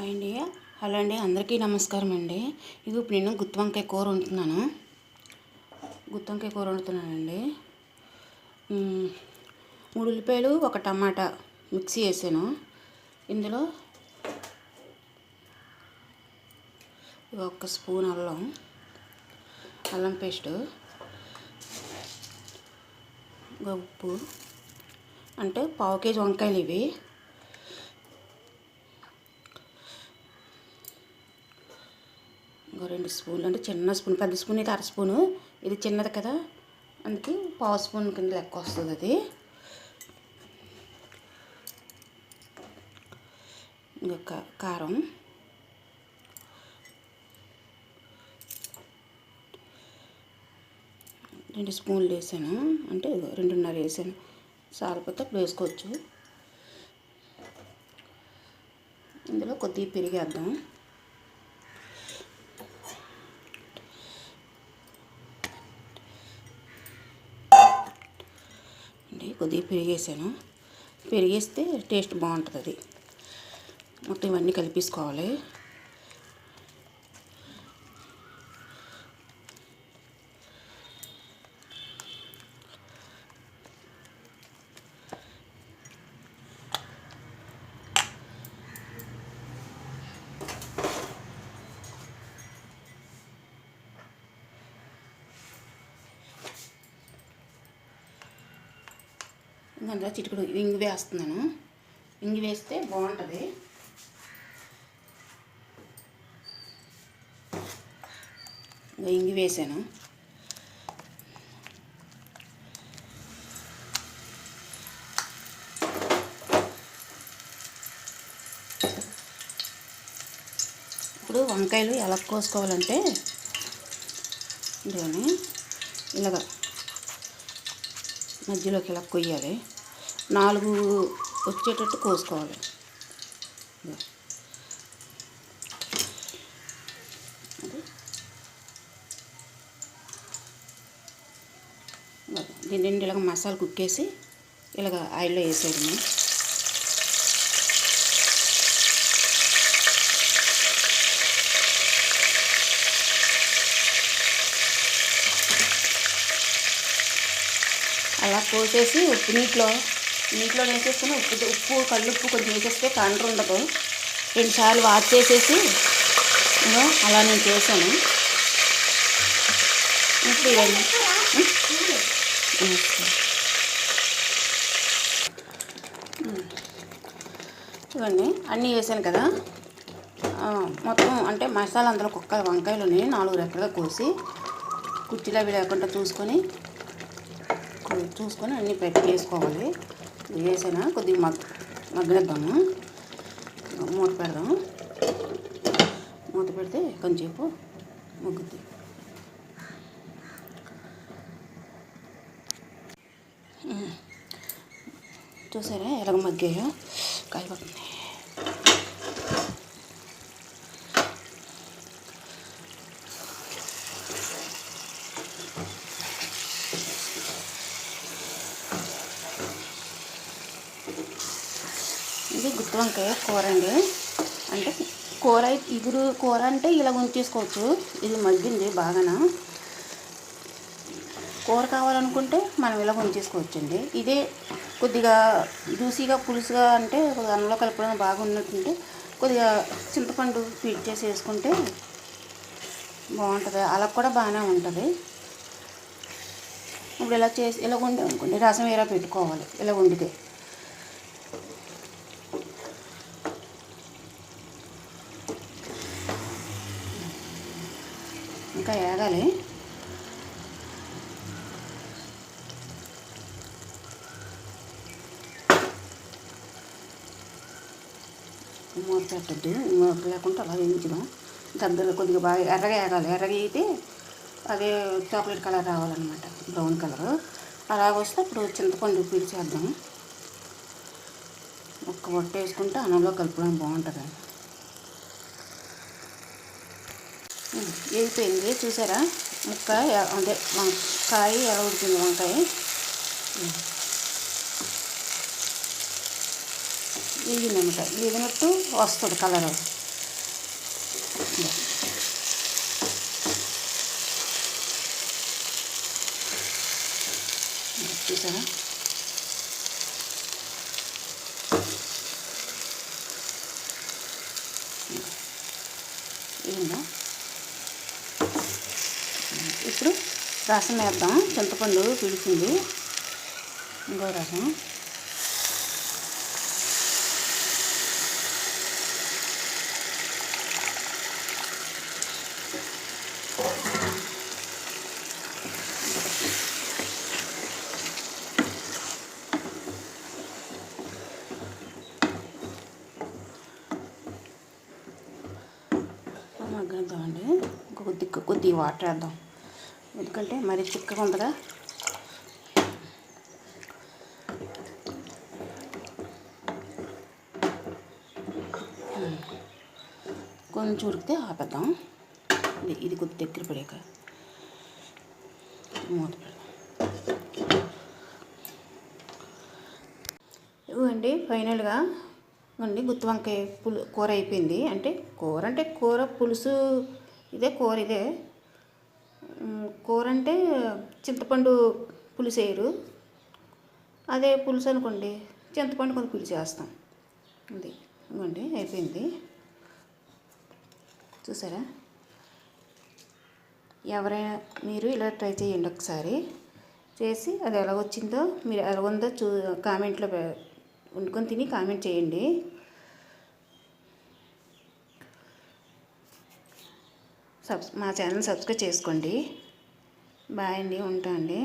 Hi అండి. Hello అండి అందరికీ నమస్కారం అండి. ఇది ఇప్పుడు నేను గుత్తి వంకాయ కూర వండుతున్నాను. గుత్తి వంకాయ కూర వండుతున్నానండి మూడు ఉల్లిపాయలు ఒక టమాటా మిక్సీ వేసాను. ఇందులో ఒక స్పూన్ అల్లం అల్లం పేస్టు ఉప్పు అంటే పావు కేజీ వంకాయలు ఇవి ఇంకో రెండు స్పూన్లు అంటే చిన్న స్పూన్ పెద్ద స్పూన్ అయితే అర స్పూను. ఇది చిన్నది కదా అందుకే పావు స్పూన్ కింద లెక్క వస్తుంది అది. ఇంకొక కారం. రెండు స్పూన్లు వేసాను అంటే రెండున్నర వేసాను. సాలిపోతే అప్పుడు వేసుకోవచ్చు. ఇందులో కొద్దిగా పెరిగేద్దాం అండి కొద్దిగా పెరిగేసాను. పెరిగేస్తే టేస్ట్ బాగుంటుంది అది మొత్తం ఇవన్నీ కలిపేసుకోవాలి. ఇంకా అందులో చిటికడు ఇంగు వేస్తున్నాను. ఇంగు వేస్తే బాగుంటుంది. ఇంకా వేసాను. ఇప్పుడు వంకాయలు ఎలా కోసుకోవాలంటే ఇదిగోని ఇలాగా మధ్యలోకి ఇలా కొయ్యాలి. నాలుగు వచ్చేటట్టు కోసుకోవాలి. దీని రెండు ఇలాగ మసాలా కుక్కేసి ఇలాగ ఆయిల్లో వేసేయడము. కోసేసి ఉప్పు నీటిలో నీటిలో వేసేసుకుని ఉప్పు ఉప్పు కల్లుప్పు కొంచెం వేసేస్తే కండ్ర ఉండదు. రెండుసార్లు వాష్ చేసేసి అలా నేను చేశాను. ఇప్పుడు ఇవన్నీ అన్నీ వేసాను కదా. మొత్తం అంటే మసాలా అందులో కుక్క వంకాయలని నాలుగు రెక్కలుగా కోసి కుర్చీలు అవి లేకుండా చూసుకొని చూసుకొని అన్నీ పెట్టి వేసుకోవాలి. ఇది కొద్దిగా మగ్ మగ్గనిద్దాము? మూత పెడదాం మూత పెడితే కొంచెంసేపు మగ్గుద్ది. చూసారా? ఎలాగ మగ్గాయో? కాలిపోతుంది గుత్తి వంకాయ కూర అండి. అంటే కూర అయి- ఇగురు కూర అంటే ఇలా ఉంచేసుకోవచ్చు. ఇది మగ్గింది బాగాన. కూర కావాలనుకుంటే మనం ఇలా ఉంచేసుకోవచ్చండి. ఇదే కొద్దిగా జ్యూసీగా పులుసుగా అంటే అన్నంలో కలపడం బాగా ఉన్నట్టుంటే కొద్దిగా చింతపండు ఫీట్ చేసి వేసుకుంటే బాగుంటుంది. అలా కూడా బాగానే ఉంటుంది. ఇప్పుడు ఇలా చేసి ఇలా వండి అనుకోండి రసం ఇలా పెట్టుకోవాలి? ఇలా వండితే. ఇంకా వేగాలి మూత పెట్టద్దు. మూత లేకుండా అలా వేయించడం దగ్గర కొద్దిగా బాగా ఎర్రగా వేగాలి ఎర్రగా అయితే అదే చాక్లెట్ కలర్ రావాలన్నమాట. Brown colour. అలాగ వస్తే అప్పుడు చింతపండు పీల్చేద్దాం. ఒక్క బొట్ట వేసుకుంటే అన్నంలో కలుపుకోవడం బాగుంటుంది. వెళ్ళిపోయింది చూసారా? ముక్క అదే కాయ ఎలా ఉడుతుంది వంకాయ వేగిందనమాట వేగినట్టు వస్తుంది కలర్. చూసారా? ఏందా ఇప్పుడు రసం వేద్దాం. చింతపండు పిలిచింది ఇంకో రసం. మగ్గనిద్దామండి. కొద్ది కొద్ది వాటర్ వేద్దాం. ఎందుకంటే మరి చిక్కగా ఉందిగా. కొంచెం ఉరికితే ఆపేద్దాం. ఇది కొద్ది దగ్గర పడాక. మూత పెడదాం. ఇవ్వండి ఫైనల్గా అండి గుత్తి వంకాయ పులు కూర అయిపోయింది. అంటే కూర అంటే కూర పులుసు ఇదే కూర ఇదే. కూర అంటే చింతపండు పులుసు వేయరు అదే పులుసు అనుకోండి చింతపండు కొంచెం పులుసు వేస్తాం. ఇది ఇవ్వండి అయిపోయింది. చూసారా? ఎవరైనా మీరు ఇలా ట్రై చేయండి ఒకసారి. చేసి అది ఎలా వచ్చిందో మీరు ఎలా ఉందో చూ కామెంట్లో వండుకొని తిని కామెంట్ చేయండి. సబ్స్ మా ఛానల్ సబ్స్క్రైబ్ చేసుకోండి. బాయ్ అండి ఉంటా అండి.